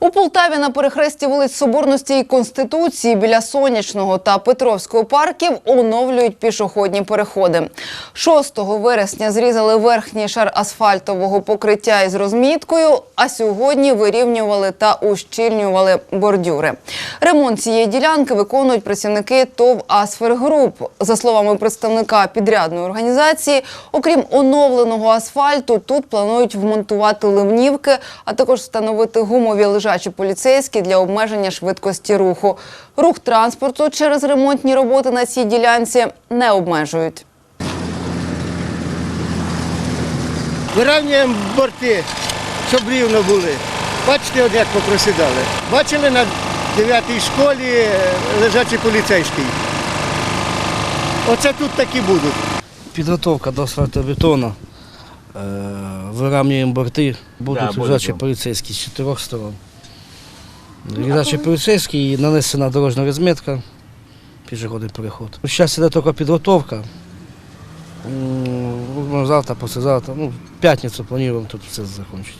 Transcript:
У Полтаві на перехресті вулиць Соборності і Конституції біля Сонячного та Петровського парків оновлюють пішохідні переходи. 6 вересня зрізали верхній шар асфальтового покриття із розміткою, а сьогодні вирівнювали та ущільнювали бордюри. Ремонт цієї ділянки виконують працівники ТОВ «Асфергруп». За словами представника підрядної організації, окрім оновленого асфальту, тут планують вмонтувати ливнівки, а також встановити гумові лежачі поліцейські для обмеження швидкості руху. Рух транспорту через ремонтні роботи на цій ділянці не обмежують. Вирівнюємо борти, щоб рівно були. Бачите, от як попросідали. Бачили на 9-й школі е, лежачий поліцейський. Оце тут такі будуть. Підготовка до асфальтобетону. Е, Виравнюємо борти, будуть лежачі поліцейські з чотирьох сторон. Лежачі поліцейський і нанесена дорожня розмітка, пішохідний переход. Зараз іде тільки підготовка. Ну, Завтра, послезавтра, ну, в п'ятницю плануємо тут все закінчити.